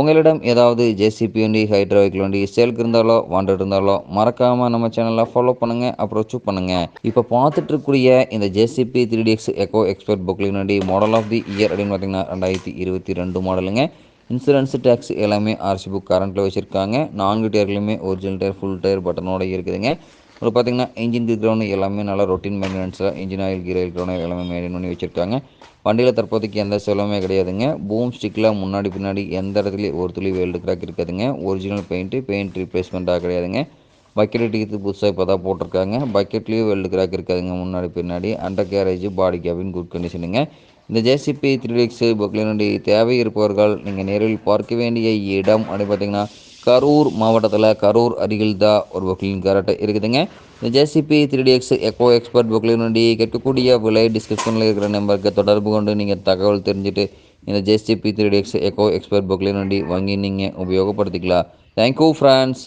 உங்களிடம் ஏதாவது ஜேசிபி வண்டி ஹைட்ராவிக் வண்டி சேலுக்கு இருந்தாலோ வாண்டட் இருந்தாலோ மறக்காமல் நம்ம சேனலை ஃபாலோ பண்ணுங்கள் அப்ரோச்சும் பண்ணுங்கள் இப்போ பார்த்துட்டு இருக்கக்கூடிய இந்த JCB three DX eco expert Poclain வண்டி மாடல் ஆஃப் தி இயர் அப்படின்னு பார்த்தீங்கன்னா ரெண்டாயிரத்தி இருபத்தி ரெண்டு மாடலுங்க இன்சூரன்ஸ் டேக்ஸ் எல்லாமே ஆர்சி புக் கரண்ட்டில் வச்சுருக்காங்க. நான்கு டயர்லையுமே ஒரிஜினல் டயர் ஃபுல் டயர் பட்டனோட இருக்குதுங்க. ஒரு பார்த்தீங்கன்னா இன்ஜின் கிரவுண்ட் எல்லாமே நல்லா routine மெயின்டெனன்ஸில் engine oil gear oil ground எல்லாமே மெயின்டைன் பண்ணி வச்சுருக்காங்க. வண்டியில் தற்போதைக்கு எந்த செலவுமே கிடையாதுங்க. பூம் ஸ்டிக்கில் முன்னாடி பின்னாடி எந்த இடத்துலையும் ஒரு துளி வேல்டு கிராக் இருக்காதுங்க. ஒரிஜினல் பெயிண்ட்டு பெயிண்ட் ரீப்ளேஸ்மெண்ட்டாக கிடையாதுங்க. பக்கெட் டீத்து புதுசாக இப்போ தான் போட்டிருக்காங்க. பக்கெட்லேயும் வெல்டு கிராக் இருக்காதுங்க முன்னாடி பின்னாடி. Under carriage body cabin good கண்டிஷனுங்க இந்த ஜேசிபி த்ரீ எக்ஸ் பொக்லினுடைய தேவை இருப்பவர்கள் நீங்கள் நேரில் பார்க்க வேண்டிய இடம் அப்படி பார்த்தீங்கன்னா கரூர் மாவட்டத்தில் கரூர் அருகில் தான் ஒரு பொக்லின் கரெக்ட் இருக்குதுங்க. இந்த JCB three D X eco expert பொக்லினுடைய கேட்கக்கூடிய விலை டிஸ்கிரிப்ஷனில் இருக்கிற நம்பருக்கு தொடர்பு கொண்டு நீங்கள் தகவல் தெரிஞ்சுட்டு இந்த JCB three D X eco expert பொக்லினுடைய வாங்கி நீங்கள் உபயோகப்படுத்திக்கலாம். Thank you friends